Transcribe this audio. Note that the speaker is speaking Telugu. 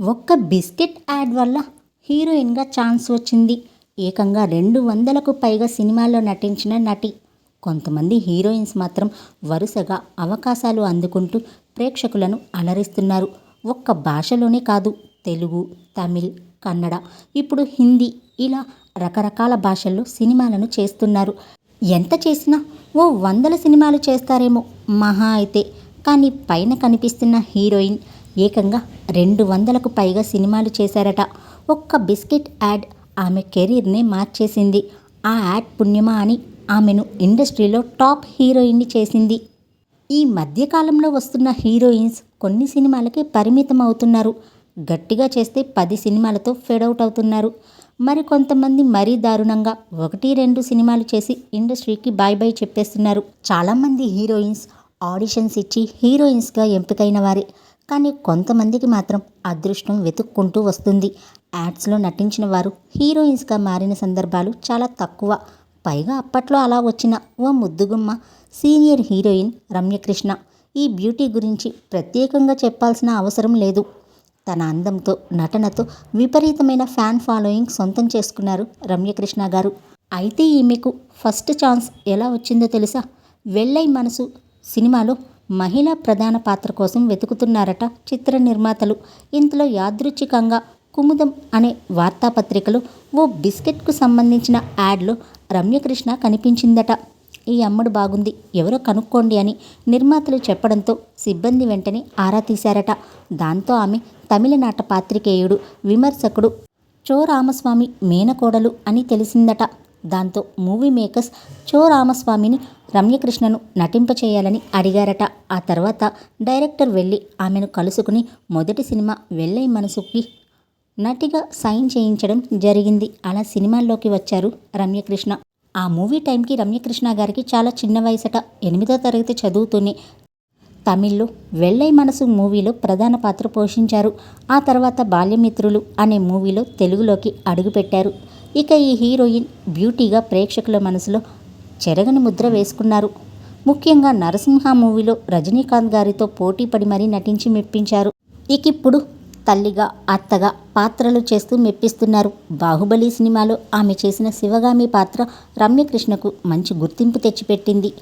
ఒక్క బిస్కెట్ యాడ్ వల్ల హీరోయిన్గా ఛాన్స్ వచ్చింది. ఏకంగా రెండు వందలకు పైగా సినిమాల్లో నటించిన నటి. కొంతమంది హీరోయిన్స్ మాత్రం వరుసగా అవకాశాలు అందుకుంటూ ప్రేక్షకులను అలరిస్తున్నారు. ఒక్క భాషలోనే కాదు తెలుగు తమిళ్ కన్నడ ఇప్పుడు హిందీ ఇలా రకరకాల భాషల్లో సినిమాలను చేస్తున్నారు. ఎంత చేసినా ఓ వందల సినిమాలు చేస్తారేమో మహా అయితే. కానీ పైన కనిపిస్తున్న హీరోయిన్ ఏకంగా రెండు వందలకు పైగా సినిమాలు చేశారట. ఒక్క బిస్కెట్ యాడ్ ఆమె కెరీర్నే మార్చేసింది. ఆ యాడ్ పుణ్యమా అని ఆమెను ఇండస్ట్రీలో టాప్ హీరోయిన్ని చేసింది. ఈ మధ్యకాలంలో వస్తున్న హీరోయిన్స్ కొన్ని సినిమాలకే పరిమితం అవుతున్నారు గట్టిగా చేస్తే పది సినిమాలతో ఫెడౌట్ అవుతున్నారు. మరి కొంతమంది మరీ దారుణంగా ఒకటి రెండు సినిమాలు చేసి ఇండస్ట్రీకి బాయ్ బాయ్ చెప్పేస్తున్నారు. చాలామంది హీరోయిన్స్ ఆడిషన్స్ ఇచ్చి హీరోయిన్స్గా ఎంపికైన వారే. కానీ కొంతమందికి మాత్రం అదృష్టం వెతుక్కుంటూ వస్తుంది. యాడ్స్లో నటించిన వారు హీరోయిన్స్గా మారిన సందర్భాలు చాలా తక్కువ. పైగా అప్పట్లో అలా వచ్చిన ఓ ముద్దుగుమ్మ సీనియర్ హీరోయిన్ రమ్యకృష్ణ. ఈ బ్యూటీ గురించి ప్రత్యేకంగా చెప్పాల్సిన అవసరం లేదు. తన అందంతో నటనతో విపరీతమైన ఫ్యాన్ ఫాలోయింగ్ సొంతం చేసుకున్నారు రమ్యకృష్ణ గారు. అయితే ఈమెకు ఫస్ట్ ఛాన్స్ ఎలా వచ్చిందో తెలుసా? వెళ్ళై మనసు సినిమాలో మహిళా ప్రధాన పాత్ర కోసం వెతుకుతున్నారట చిత్ర నిర్మాతలు. ఇంతలో యాదృచ్ఛికంగా కుముదం అనే వార్తాపత్రికలో ఓ బిస్కెట్కు సంబంధించిన యాడ్లో రమ్యకృష్ణ కనిపించిందట. ఈ అమ్మడు బాగుంది ఎవరో కనుక్కోండి అని నిర్మాతలు చెప్పడంతో సిబ్బంది వెంటనే ఆరా తీశారట. దాంతో ఆమె తమిళనాట పాత్రికేయుడు విమర్శకుడు చో రామస్వామి మేనకోడలు అని తెలిసిందట. దాంతో మూవీ మేకర్స్ చో రామస్వామిని రమ్యకృష్ణను నటింపచేయాలని అడిగారట. ఆ తర్వాత డైరెక్టర్ వెళ్ళి ఆమెను కలుసుకుని మొదటి సినిమా వెళ్ళై మనసుకి నటిగా సైన్ చేయించడం జరిగింది. అలా సినిమాల్లోకి వచ్చారు రమ్యకృష్ణ. ఆ మూవీ టైంకి రమ్యకృష్ణ గారికి చాలా చిన్న వయసట ఎనిమిదో తరగతి చదువుతూనే తమిళ్ళో వెళ్ళై మనసు మూవీలో ప్రధాన పాత్ర పోషించారు. ఆ తర్వాత బాల్యమిత్రులు అనే మూవీలో తెలుగులోకి అడుగుపెట్టారు. ఇక ఈ హీరోయిన్ బ్యూటీగా ప్రేక్షకుల మనసులో చెరగని ముద్ర వేసుకున్నారు. ముఖ్యంగా నరసింహ మూవీలో రజనీకాంత్ గారితో పోటీ పడి మరీ నటించి మెప్పించారు. ఇక ఇప్పుడు తల్లిగా అత్తగా పాత్రలు చేస్తూ మెప్పిస్తున్నారు. బాహుబలి సినిమాలో ఆమె చేసిన శివగామి పాత్ర రమ్యకృష్ణకు మంచి గుర్తింపు తెచ్చిపెట్టింది.